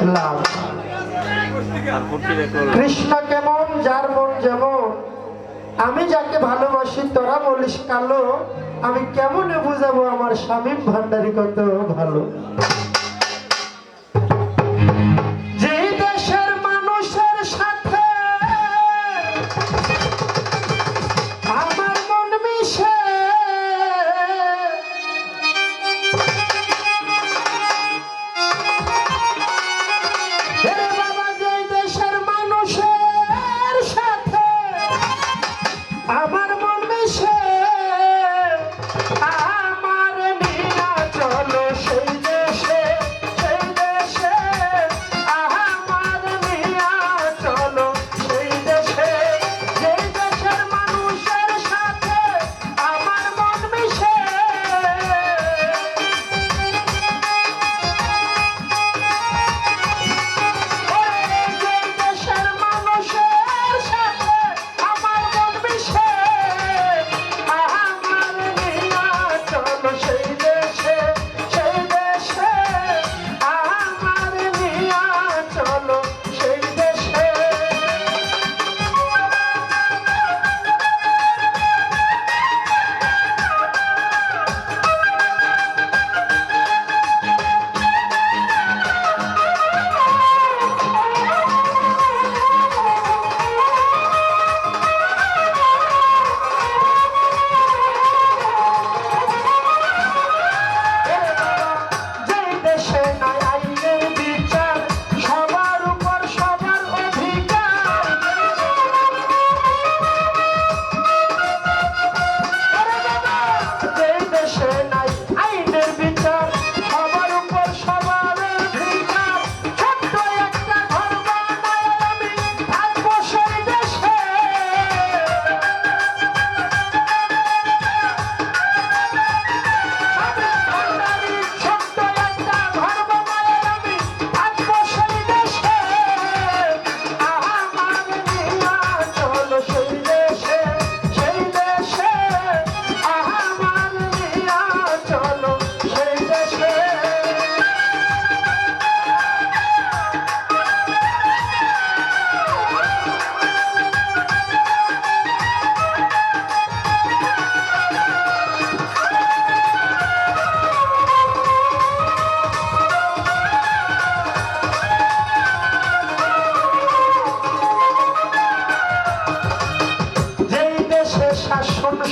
ইসলাম। কৃষ্ণ কেমন, যার মন যেমন, আমি যাকে ভালোবাসি, তোরা বলিস কালো, আমি কেমনে বুঝাবো আমার স্বামী ভান্ডারি কত ভালো?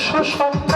শস্য